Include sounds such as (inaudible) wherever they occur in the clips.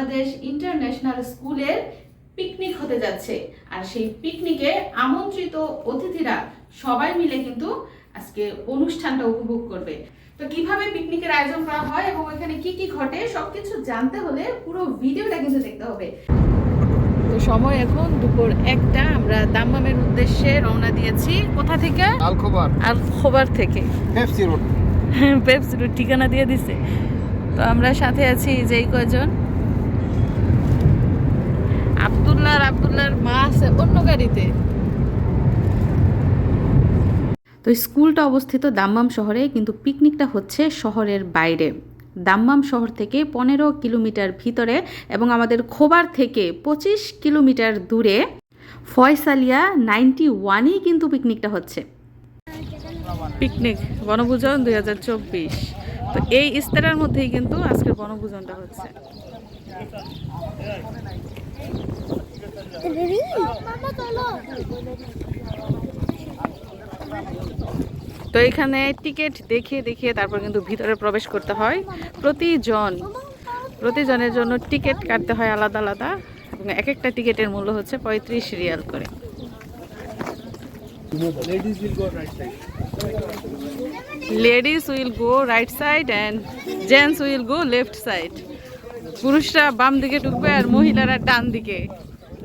Bangladesh international স্কুলের picnic হতে যাচ্ছে। আর সেই পিকনিকে আমন্ত্রিত অতিথিরা সবাই মিলে কিন্তু আজকে অনুষ্ঠানটা উপভোগ করবে। তো কীভাবে পিকনিকের আয়োজন করা হয় এবং এখানে কি কি ঘটে সবকিছু জানতে হলে পুরো ভিডিওটা কিন্তু দেখতে হবে। তো সময় এখন দুপুর একটা আমরা দাম্মামের উদ্দেশ্যে রওনা দিয়েছি। কোথা থেকে? আলখোবার। আর খোবার থেকে। পেপসি রোড (laughs) পেপসি রোড ঠিকানা দিয়ে দিছে। তো আমরা সাথে আছি যে এই কয়জন? আব্দুল্লাহর মা আছে অন্য গাড়িতে। তো স্কুলটা অবস্থিত দাম্মাম শহরে কিন্তু পিকনিকটা হচ্ছে শহরের বাইরে। দাম্মাম শহর থেকে পনেরো কিলোমিটার ভিতরে এবং আমাদের খোবার থেকে পঁচিশ কিলোমিটার দূরে ফয়সালিয়া নাইনটি ওয়ানেই কিন্তু পিকনিকটা হচ্ছে। পিকনিক বনভোজন দুই হাজার চব্বিশ। তো এই ইস্তারার মধ্যেই কিন্তু আজকের বনভূজনটা হচ্ছে। তো এখানে টিকিট দেখিয়ে দেখিয়ে তারপর কিন্তু ভিতরে প্রবেশ করতে হয়। প্রতিজন, প্রতিজনের জন্য টিকিট কাটতে হয় আলাদা আলাদা। এবং এক একটা টিকিটের মূল্য হচ্ছে পঁয়ত্রিশ রিয়াল করে. Ladies will go right side and gents will go left side পুরুষরা বাম দিকে ঢুকবে আর মহিলারা ডান দিকে।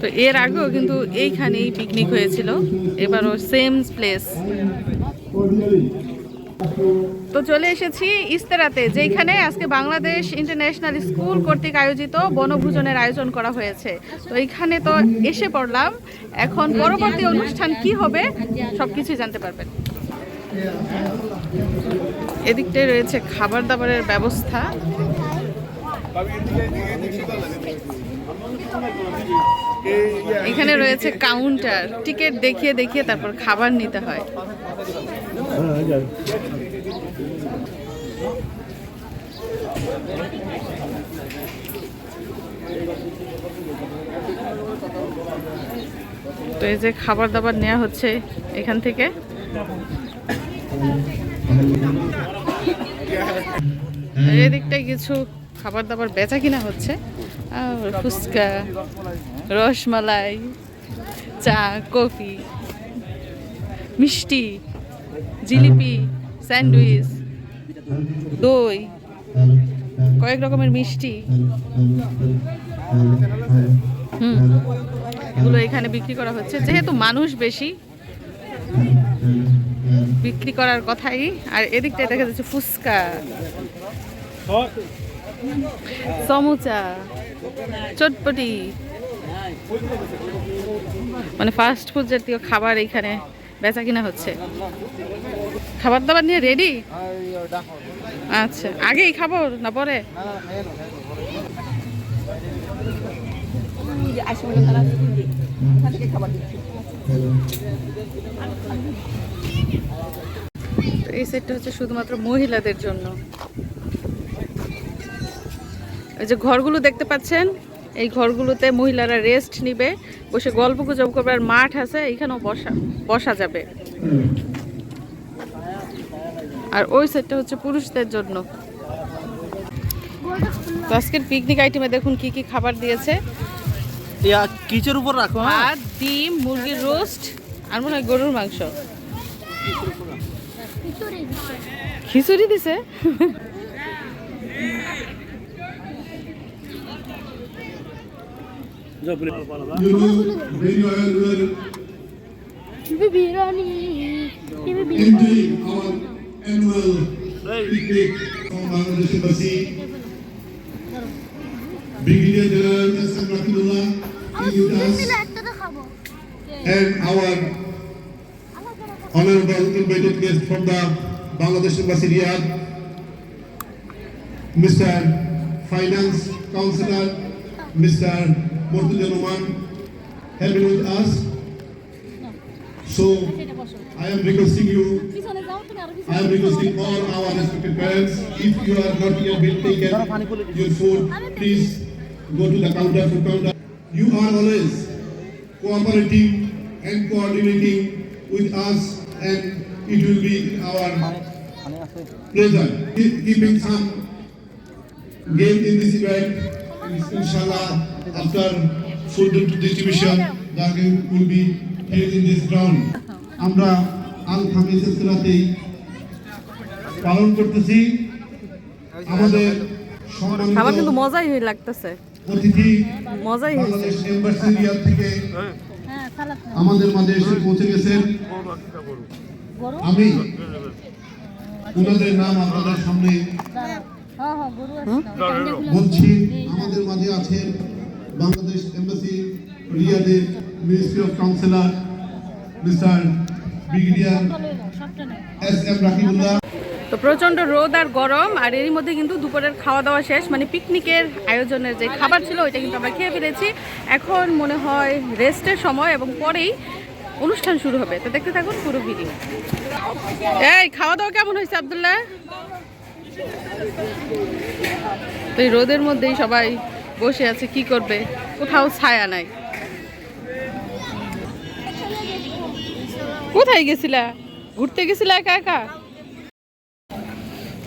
তো এর আগেও কিন্তু এইখানেই পিকনিক হয়েছিল। এবারও সেম প্লেস তো চলে এসেছি ইস্তেরাতে যেখানে আজকে বাংলাদেশ ইন্টারন্যাশনাল স্কুল কর্তৃক আয়োজিত বনভোজনের আয়োজন করা হয়েছে। তো এইখানে তো এসে পড়লাম। এখন পরবর্তী অনুষ্ঠান কি হবে সব কিছুই জানতে পারবেন। এদিকটায় রয়েছে খাবার দাবারের ব্যবস্থা। এখানে রয়েছে কাউন্টার টিকিট দেখিয়ে দেখিয়ে তারপর খাবার নিতে হয়। তো এই যে খাবার দাবার নেওয়া হচ্ছে এখান থেকে। এদিকটায় কিছু খাবার দাবার বেচা কিনা হচ্ছে। আর ফুচকা, রসমালাই, চা, কফি, মিষ্টি, জিলিপি, স্যান্ডউইচ, দই, কয়েক রকমের মিষ্টি। এগুলো এখানে বিক্রি করা হচ্ছে। যেহেতু মানুষ বেশি, বিক্রি করার কথাই। আর এদিকটায় দেখা যাচ্ছে ফুচকা। সমুচা, চটপটি। মানে ফাস্ট ফুড জাতীয় খাবার এইখানে বেচা কিনা হচ্ছে। খাবার দাবার নিয়ে রেডি আচ্ছা আগেই খাব না পরে? এই সেটটা হচ্ছে শুধুমাত্র মহিলাদের জন্য। এই যে ঘরগুলো দেখতে পাচ্ছেন এই ঘরগুলোতে মহিলারা রেস্ট নিবে বসে গল্প গুজব করবে আর মাঠ আছে এইখানেও বসা বসা যাবে। আর ওই সেটটা হচ্ছে পুরুষদের জন্য। তো আজকের পিকনিক আইটেমে দেখুন কি কি খাবার দিয়েছে। ইয়া কিচের উপর রাখো হ্যাঁ? ভাত ডিম মুরগির রোস্ট আর মনে হয় গরুর মাংস। খিচুড়ি দিছে? Gibi bir ani, gibi bir ani. annual piknik onların resimasi. Brigadier General Nasser Rahimullah, Yudas, and our honorable invited guest from the Bangladesh Embassy Riyadh, Mr. Finance Councillor Mr. Murtuja Roman, helping with us. So I am requesting you, I am requesting all our respected parents, if you are not yet been taken your food, please go to the counter, food counter. You are always cooperating and coordinating with us and it will be our pleasure keeping some game in this event inshallah, after food distribution, the game will be held in this ground. আমরা আল খামিস সিলসিলাতেই পালন করতেছি। আমাদের খাবার কিন্তু মজাই হয়ে লাগতেছে। অতিথি মজাই বাংলাদেশ এম্বাসি রিয়াদ থেকে হ্যাঁ আমাদের মাঝে এসে পৌঁছে গেছেন। আমি ওনাদের নাম আপনাদের সামনে হ্যাঁ হ্যাঁ বলছি আমাদের মাঝে আছেন বাংলাদেশ এম্বাসি রিয়াদের ministry of councillor mister brigadier. S M Rakibullah. তো প্রচণ্ড রোদ আর গরম আর এরই মধ্যে কিন্তু দুপুরের খাওয়া দাওয়া শেষ। মানে পিকনিকের আয়োজনের যে খাবার ছিল ওইটা কিন্তু আমরা খেয়ে ফেলেছি। এখন মনে হয় রেস্টের সময় এবং পরেই অনুষ্ঠান শুরু হবে। তো দেখতে থাকুন পুরো ভিডিও। এই খাওয়া দাওয়া কেমন হয়েছে আবদুল্লাহ? তো এই রোদের মধ্যেই সবাই বসে আছে, কি করবে? কোথাও ছায়া নাই। কোথায় গেছিলা? ঘুরতে গেছিলা একা একা?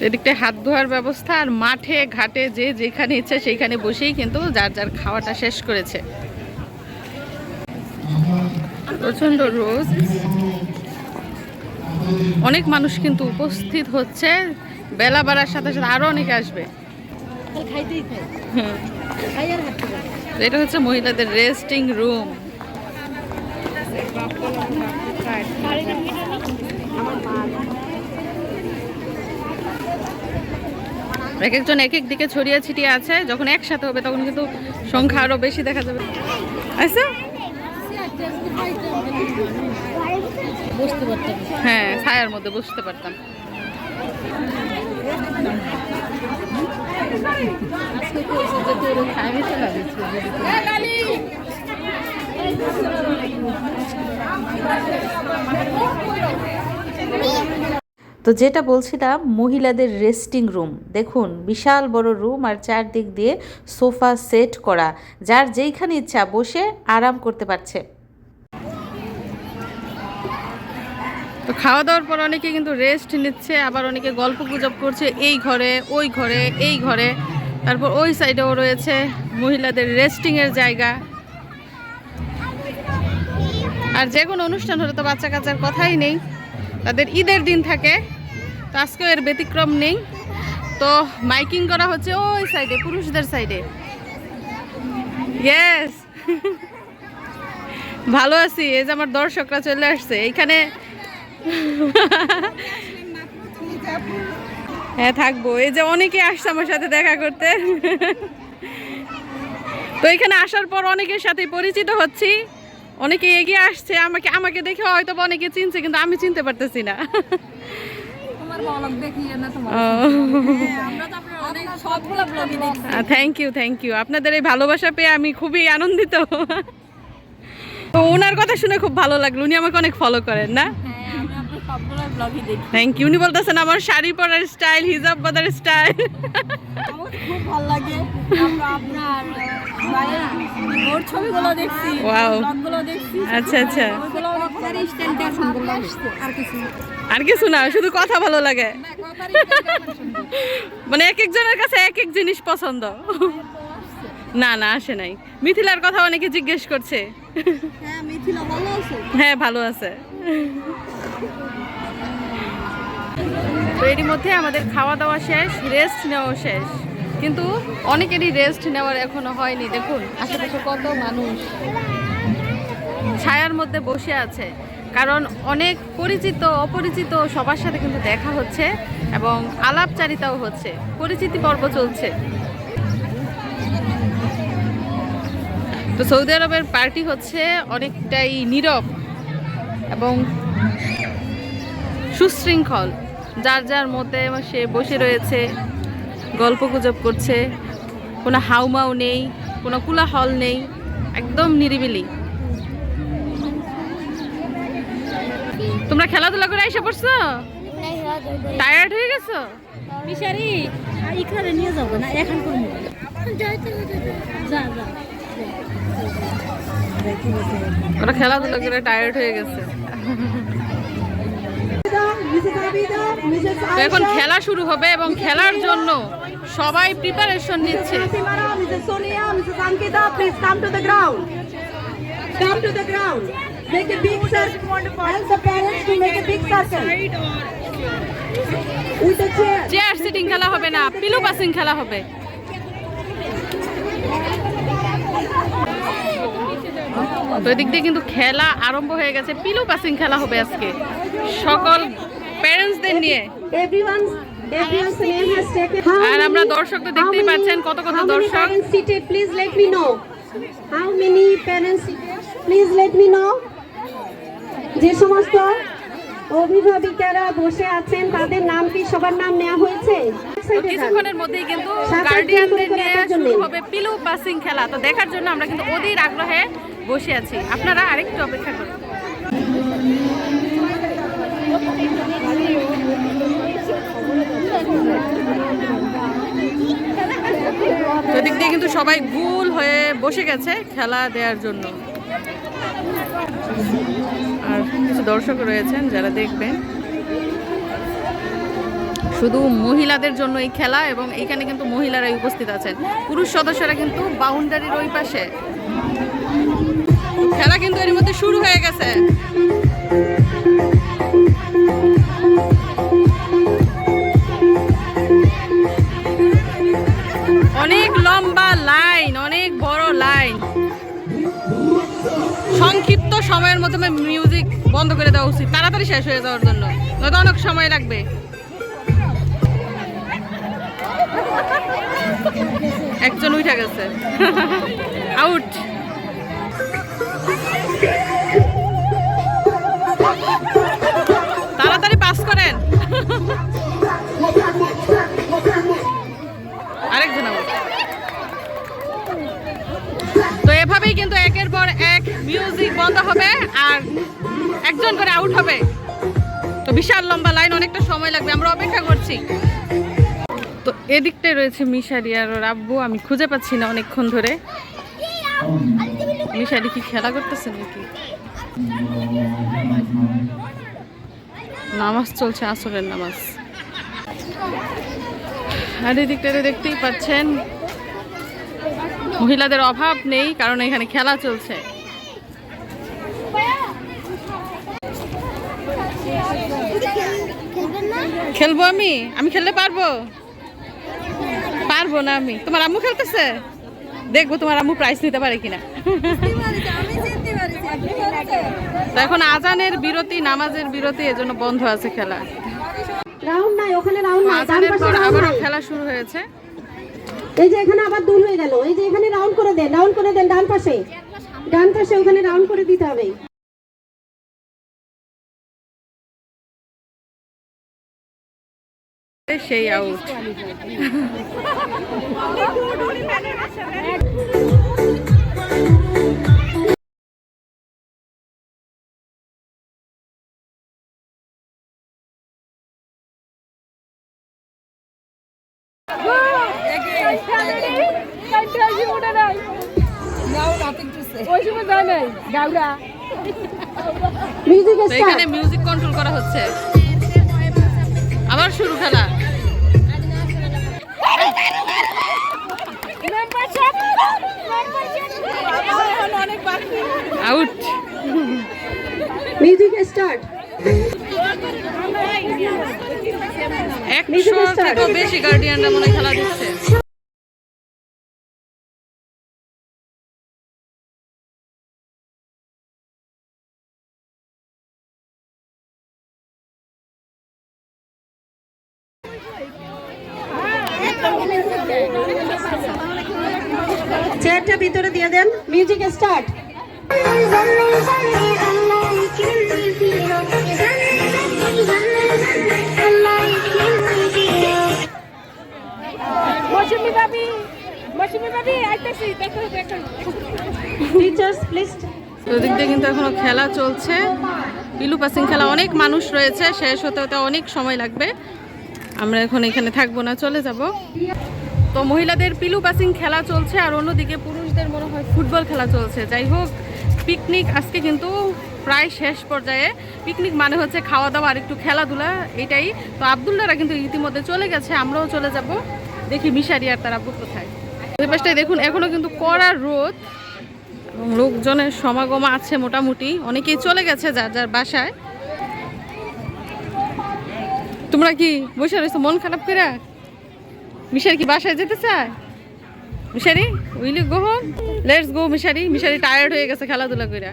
এদিকটা হাত ধোয়ার ব্যবস্থা আর মাঠে, ঘাটে, যে যেখানে ইচ্ছে সেইখানে বসেই কিন্তু যার যার খাওয়াটা শেষ করেছে। প্রচণ্ড রোদ। অনেক মানুষ কিন্তু উপস্থিত হচ্ছে। বেলা বাড়ার সাথে সাথে আরও অনেকে আসবে। এটা হচ্ছে মহিলাদের রেস্টিং রুম এক একজন এক এক দিকে ছড়িয়ে ছিটিয়ে আছে যখন একসাথে হবে তখন কিন্তু সংখ্যা আরও বেশি দেখা যাবে। আচ্ছা হ্যাঁ ছায়ার মধ্যে বসতে পারতাম। তো যেটা বলছিলাম, মহিলাদের রেস্টিং রুম দেখুন, বিশাল বড় রুম আর চারদিক দিয়ে সোফা সেট করা। যার যেইখানে ইচ্ছা বসে আরাম করতে পারছে। তো খাওয়া দাওয়ার পর অনেকে কিন্তু রেস্ট নিচ্ছে, আবার অনেকে গল্প গুজব করছে, এই ঘরে, ওই ঘরে, এই ঘরে। তারপর ওই সাইডেও রয়েছে মহিলাদের রেস্টিংয়ের জায়গা। আর যে কোনো অনুষ্ঠান হলে তো বাচ্চা কাচ্চার কথাই নেই। তাদের ঈদের দিন থাকে, তো আজকেও এর ব্যতিক্রম নেই। তো মাইকিং করা হচ্ছে ওই সাইডে পুরুষদের সাইডে ইয়েস (laughs) ভালো আছি, এই যে আমার দর্শকরা চলে আসছে। এইখানে হ্যাঁ থাকব। এই যে অনেকে আসছে আমার সাথে দেখা করতে। তো এখানে আসার পর অনেকের সাথে পরিচিত হচ্ছি। অনেকে এগিয়ে আসছে আমাকে আমাকে দেখে হয়তো অনেকে চিনছে কিন্তু আমি চিনতে পারতেছি না। থ্যাংক ইউ থ্যাংক ইউ আপনাদের এই ভালোবাসা পেয়ে আমি খুবই আনন্দিত। তো ওনার কথা শুনে খুব ভালো লাগল। উনি আমাকে অনেক ফলো করেন না? ব্লগই দেখি। থ্যাংক ইউ উনি বলতেছেন আমার শাড়ি পরার স্টাইল হিজাব বাঁধার স্টাইল আমার খুব ভালো লাগে। আপনার ওর ছবিগুলো দেখছি Wow. ব্লগগুলো দেখছি। আচ্ছা আচ্ছা। ওইগুলো আপনার স্টাইলটা সুন্দর লাগে। আর কিছু না। আর কিছু না শুধু কথা ভালো লাগে। মানে এক একজনের কাছে এক এক জিনিস পছন্দ। না না আসে নাই। মিথিলার কথা অনেকে জিজ্ঞেস করছে। হ্যাঁ মিথিলা ভালো আছে? হ্যাঁ ভালো আছে। তো এরই মধ্যে আমাদের খাওয়া দাওয়া শেষ রেস্ট নেওয়া শেষ। কিন্তু অনেকেরই রেস্ট নেওয়ার এখনও হয়নি, দেখুন, আশেপাশে কত মানুষ। ছায়ার মধ্যে বসে আছে, কারণ অনেক পরিচিত, অপরিচিত সবার সাথে কিন্তু দেখা হচ্ছে এবং আলাপচারিতাও হচ্ছে। পরিচিতি পর্ব চলছে। তো সৌদি আরবের পার্টি হচ্ছে অনেকটাই নীরব এবং সুশৃঙ্খল। যার যার মতে সে বসে রয়েছে গল্প গুজব করছে কোনো হাউমাউ নেই কোনো কুলাহল নেই একদম নিরিবিলি। তোমরা খেলাধুলা করে এসে পড়ছো? টায়ার্ড হয়ে গেছো? মিশারি নিয়ে যাব না এখন করব। ওরা খেলাধুলা করে টায়ার্ড হয়ে গেছে। এখন খেলা শুরু হবে এবং খেলার জন্য সবাই প্রিপারেশন নিচ্ছে। চেয়ার সিটিং খেলা হবে না, পিলু পাসিং খেলা হবে। তো দিক দিয়ে কিন্তু খেলা আরম্ভ হয়ে গেছে, পিলু পাসিং খেলা হবে আজকে। সকল প্যারেন্টসদের নিয়ে। Name আর আমরা দর্শক তো দেখতেই পাচ্ছেন কত কত দর্শক। let me know. How many parents seated? Please let me know. যে সমস্ত অভিভাবিকারা বসে আছেন তাদের নাম কি সবার নাম নেওয়া হয়েছে? কিছুক্ষণের মধ্যেই কিন্তু গার্ডিয়ানদের নিয়ে শুরু হবে পিলু পাসিং খেলা। তো দেখার জন্য আমরা কিন্তু অধীর আগ্রহে বসে আছি। আপনারা আরেকটু অপেক্ষা করুন তো এদিক দিয়ে কিন্তু সবাই গুল হয়ে বসে গেছে খেলা দেওয়ার জন্য। আর কিছু দর্শক রয়েছেন যারা দেখবেন। শুধু মহিলাদের জন্য এই খেলা এবং এইখানে কিন্তু মহিলারাই উপস্থিত আছেন। পুরুষ সদস্যরা কিন্তু বাউন্ডারির ওই পাশে। খেলা কিন্তু এর মধ্যে শুরু হয়ে গেছে। অনেক লম্বা লাইন, অনেক বড় লাইন। সংক্ষিপ্ত সময়ের মধ্যে মিউজিক বন্ধ করে দেওয়া উচিত, তাড়াতাড়ি শেষ হয়ে যাওয়ার জন্য। নয়তো অনেক সময় লাগবে। একজন উঠে গেছে। আউট পাস করেন আরেকজন তো এভাবেই কিন্তু একের পর এক মিউজিক বন্ধ হবে আর একজন করে আউট হবে। তো বিশাল লম্বা লাইন অনেকটা সময় লাগবে, আমরা অপেক্ষা করছি। তো এদিকটায় রয়েছে মিশারি আর ওর আব্বু, আমি খুঁজে পাচ্ছি না অনেকক্ষণ ধরে। মিশারি কি খেলা করতেছে নাকি? নামাজ চলছে, আসরের নামাজ। আর এদিকটাতে দেখতেই পাচ্ছেন, মহিলাদের অভাব নেই, কারণ এখানে খেলা চলছে। খেলব আমি? আমি খেলতে পারব? পারব না আমি। তোমার আম্মু খেলতেছে? দেখব তোমার আম্মু প্রাইজ নিতে পারে কিনা। তো এখন আজানের বিরতি নামাজের বিরতি এজন্য বন্ধ আছে খেলা। রাউন্ড নাই ওখানে রাউন্ড নাই আজানের পাশে পর নাই। খেলা শুরু হয়েছে। এই যে এখানে আবার দুল হয়ে গেল এই যে এখানে রাউন্ড করে দেন রাউন্ড করে দেন ডান পাশে। ডান পাশে ওখানে রাউন্ড করে দিতে হবে। সেই আউট (laughs) (laughs) এখানে মিউজিক কন্ট্রোল করা হচ্ছে। আবার শুরু খেলা। আউট মিউজিক স্টার্ট একশো বেশি গার্ডিয়ানরা মনে খেলা দিচ্ছে। চেয়ারটা ভিতরে দিয়ে দেন। মিউজিক স্টার্ট মৌসুমি ভাবি মৌসুমি ভাবি আইতেছি দেখো দেখো। টিচার্স প্লিজ ওদিক দিয়ে কিন্তু এখনও খেলা চলছে। পিলু পাসিং খেলা অনেক মানুষ রয়েছে শেষ হতে হতে অনেক সময় লাগবে। আমরা এখন এখানে থাকব না চলে যাব। তো মহিলাদের পিলু পাসিং খেলা চলছে আর অন্যদিকে পুরুষদের মনে হয় ফুটবল খেলা চলছে। যাই হোক পিকনিক আজকে কিন্তু প্রায় শেষ পর্যায়ে। পিকনিক মানে হচ্ছে খাওয়া দাওয়া আর একটু খেলাধুলা, এটাই। তো আবদুল্লারা কিন্তু ইতিমধ্যে চলে গেছে, আমরাও চলে যাব। দেখি মিশারি আর তার আব্বু কোথায়। ওই পাশটায় দেখুন এখনও কিন্তু কড়া রোদ এবং লোকজনের সমাগম আছে মোটামুটি। অনেকেই চলে গেছে যার যার বাসায়। তোমরা কি বসে রয়েছো, মন খারাপ করে? মিশারি কি বাসায় যেতে চায়? Mishari, will he go home? Let's go Mishari. Mishari tired হয়ে গেছে খেলাধুলা করে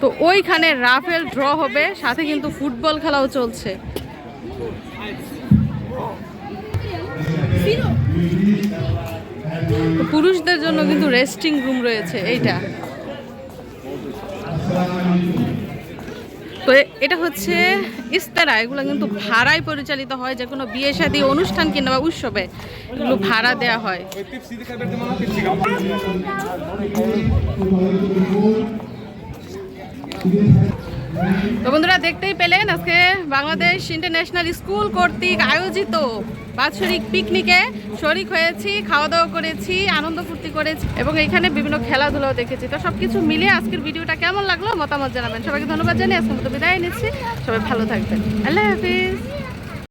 তো ওইখানে রাফেল ড্র হবে, সাথে কিন্তু ফুটবল খেলাও চলছে। পুরুষদের জন্য কিন্তু রেস্টিং রুম রয়েছে, এইটা। তো এটা হচ্ছে ইস্তারা এগুলো কিন্তু ভাড়ায় পরিচালিত হয় যে কোনো বিয়ে শাদী অনুষ্ঠান কিংবা উৎসবে এগুলো ভাড়া দেওয়া হয়। তো বন্ধুরা দেখতেই পেলেন আজকে বাংলাদেশ ইন্টারন্যাশনাল স্কুল কর্তৃক আয়োজিত বাৎসরিক পিকনিকে শরিক হয়েছি খাওয়া দাওয়া করেছি, আনন্দ ফুর্তি করেছি এবং এখানে বিভিন্ন খেলাধুলাও দেখেছি। তো সব কিছু মিলিয়ে আজকের ভিডিওটা কেমন লাগল মতামত জানাবেন। সবাইকে ধন্যবাদ জানিয়ে আজকের মতো বিদায় নিচ্ছি। সবাই ভালো থাকবেন। আল্লাহ হাফিজ।